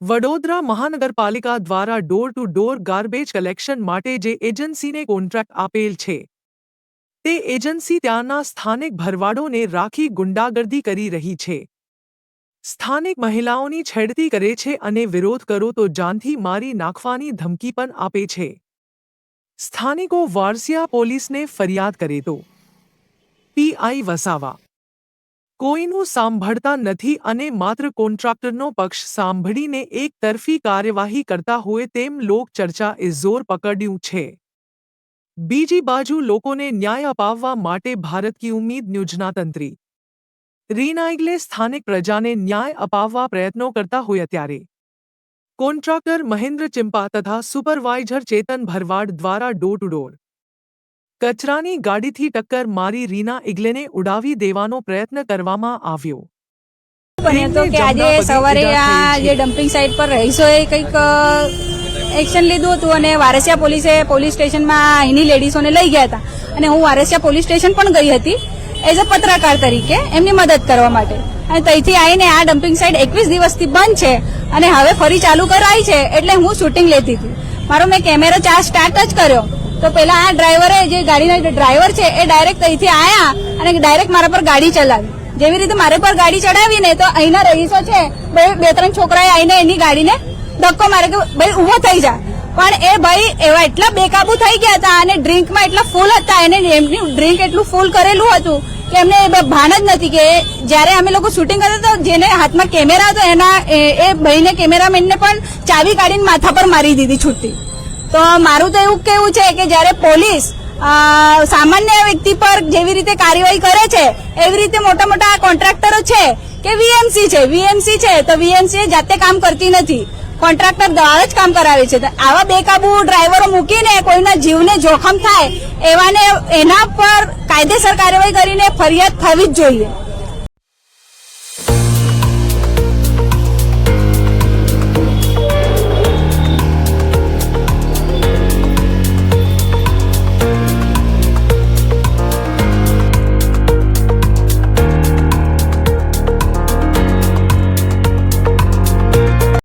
વડોદરા મહાનગરપાલિકા દ્વારા door to door garbage collection માટે જે એજન્સીને કોન્ટ્રાક્ટ આપેલ છે, તે એજન્સી ત્યાંના સ્થાનિક ભરવાડોને રાખી ગુંડાગર્દી કરી રહી છે. સ્થાનિક મહિલાઓની છેડતી કરે છે અને વિરોધ કરો તો જાનથી મારી નાખવાની ધમકી પણ આપે છે. સ્થાનિકો વારસિયા પોલીસને ફરિયાદ કરે તો. પીઆઈ વસાવા કોઈનું સાંભળતા નથી અને માત્ર કોન્ટ્રાક્ટરનો પક્ષ સાંભળીને એક તરફી કાર્યવાહી કરતા હોય તેમ લોક ચર્ચાએ જોર પકડ્યું છે. બીજી બાજુ લોકોને ન્યાય અપાવવા માટે ભારત કી ઉમ્મીદ ન્યૂઝના તંત્રી રીનાઇગલે સ્થાનિક પ્રજાને ન્યાય અપાવવા પ્રયત્નો કરતા હોય ત્યારે. કોન્ટ્રાક્ટર મહેન્દ્ર ચિંપા તથા સુપરવાઇઝર ચેતન ભરવાડ દ્વારા ડોર ટુ ડોર. કચરાની ગાડીથી ટક્કર મારી રીના ઇગ્લેને ઉડાવી દેવાનો પ્રયત્ન કરવામાં આવ્યો. તો કે આજે સવારે આ જે ડમ્પિંગ સાઇટ પર રહીશોએ કંઈક એક્શન લીધું હતું અને વારસિયા પોલીસે પોલીસ સ્ટેશનમાં અહીંની લેડીઝોને લઈ ગયા હતા. અને હું વારસિયા પોલીસ સ્ટેશન પણ ગઈ હતી એઝ અ પત્રકાર તરીકે એમની મદદ કરવા માટે. અને ત્યાંથી આવીને આ ડમ્પિંગ સાઇટ એકવીસ દિવસથી બંધ છે અને હવે ફરી ચાલુ કરાઈ છે એટલે હું શૂટિંગ લેતી હતી. મારો મેં કેમેરો ચાર સ્ટાર્ટ જ કર્યો. તો પેલા આ ડ્રાઈવરે જે ગાડીના ડ્રાઈવર છે, એ ડાયરેક્ટ અહીંથી આયા અને ડાયરેક્ટ મારા પર ગાડી ચલાવી. જેવી રીતે મારા પર ગાડી ચડાવીને તો અહીંના રહીશો છે, બે ત્રણ છોકરાએ આવીને એની ગાડીને ધક્કો મારે કે ભાઈ ઊભો થઈ જા. પણ એ ભાઈ એવા એટલા બેકાબુ થઈ ગયા હતા અને ડ્રિંકમાં એટલા ફૂલ હતા, એને એમની ડ્રિંક એટલું ફૂલ કરેલું હતું કે એમને ભાન જ નથી કે જ્યારે અમે લોકો શૂટિંગ કરતા તો જેને હાથમાં કેમેરા હતો, એના એ ભાઈને કેમેરામેનને પણ ચાવી કાઢીને માથા પર મારી દીધી છૂટી. તો મારું તો એવું કેવું છે કે જ્યારે પોલીસ સામાન્ય વ્યક્તિ પર જેવી રીતે કાર્યવાહી કરે છે, એવી રીતે મોટા મોટા કોન્ટ્રાક્ટરો છે કે વીએમસી છે. વીએમસી છે તો વીએમસી જાતે કામ કરતી નથી. કોન્ટ્રાક્ટર દ્વારા જ કામ કરાવે છે. આવા બેકાબુ ડ્રાઈવરો મૂકીને કોઈના જીવને જોખમ થાય, એવાને એના પર કાયદેસર કાર્યવાહી કરીને ફરિયાદ થવી જ જોઈએ.